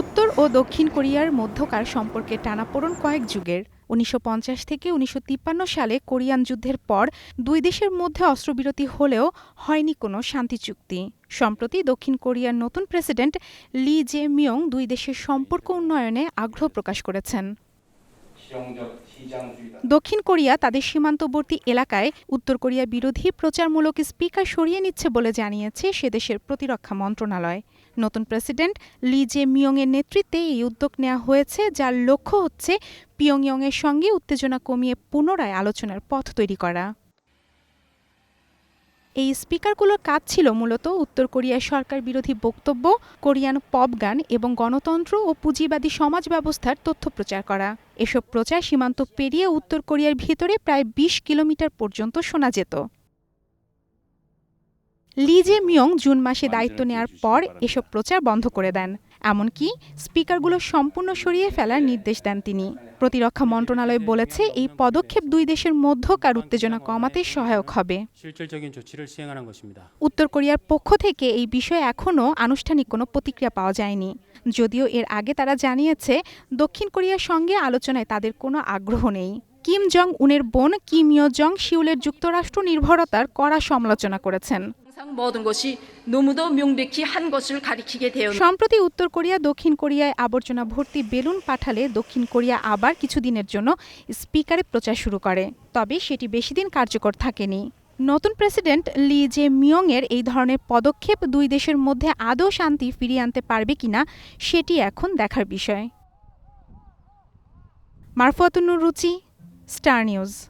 উত্তর ও দক্ষিণ কোরিয়ার মধ্যকার সম্পর্কে টানাপোড়ন কয়েক যুগের। উনিশশো পঞ্চাশ থেকে উনিশশো তিপ্পান্ন সালে কোরিয়ান যুদ্ধের পর দুই দেশের মধ্যে অস্ত্রবিরতি হলেও হয়নি কোনো শান্তি চুক্তি। সম্প্রতি দক্ষিণ কোরিয়ার নতুন প্রেসিডেন্ট লি জে মিয়ং দুই দেশের সম্পর্ক উন্নয়নে আগ্রহ প্রকাশ করেছেন। দক্ষিণ কোরিয়া তাদের সীমান্তবর্তী এলাকায়, উত্তর কোরিয়া বিরোধী প্রচারমূলক স্পিকার সরিয়ে নিচ্ছে বলে জানিয়েছে সে দেশের প্রতিরক্ষা মন্ত্রণালয়। নতুন প্রেসিডেন্ট লি জে মিয়ংয়ের নেতৃত্বে এই উদ্যোগ নেওয়া হয়েছে, যার লক্ষ্য হচ্ছে পিয়ংইয়ংয়ের সঙ্গে উত্তেজনা কমিয়ে পুনরায় আলোচনার পথ তৈরি করা। এই স্পিকারগুলোর কাজ ছিল মূলত উত্তর কোরিয়ার সরকার বিরোধী বক্তব্য, কোরিয়ান পপ গান এবং গণতন্ত্র ও পুঁজিবাদী সমাজ ব্যবস্থার তথ্য প্রচার করা। এসব প্রচার সীমান্ত পেরিয়ে উত্তর কোরিয়ার ভিতরে প্রায় ২০ কিলোমিটার পর্যন্ত শোনা যেত। লি জে মিয়ং জুন মাসে দায়িত্ব নেয়ার পর এসব প্রচার বন্ধ করে দেন। এমনকি স্পিকারগুলো সম্পূর্ণ সরিয়ে ফেলার নির্দেশ দেন তিনি। প্রতিরক্ষা মন্ত্রণালয় বলেছে এই পদক্ষেপ দুই দেশের মধ্যকার উত্তেজনা কমাতে সহায়ক হবে। উত্তর কোরিয়ার পক্ষ থেকে এই বিষয়ে এখনও আনুষ্ঠানিক কোনো প্রতিক্রিয়া পাওয়া যায়নি। যদিও এর আগে তারা জানিয়েছে দক্ষিণ কোরিয়ার সঙ্গে আলোচনায় তাদের কোনো আগ্রহ নেই। কিম জং উনের বোন কিম ইয় জং সিউলের যুক্তরাষ্ট্র নির্ভরতার কড়া সমালোচনা করেছেন। সম্প্রতি উত্তর কোরিয়া দক্ষিণ কোরিয়ায় আবর্জনা ভর্তি বেলুন পাঠালে দক্ষিণ কোরিয়া আবার কিছুদিনের জন্য স্পিকারে প্রচার শুরু করে। তবে সেটি বেশিদিন কার্যকর থাকেনি। নতুন প্রেসিডেন্ট লি জে মিয়ং এর এই ধরনের পদক্ষেপ দুই দেশের মধ্যে আদৌ শান্তি ফিরিয়ে আনতে পারবে কিনা সেটি এখন দেখার বিষয়। মারফতুন রুচি Star News.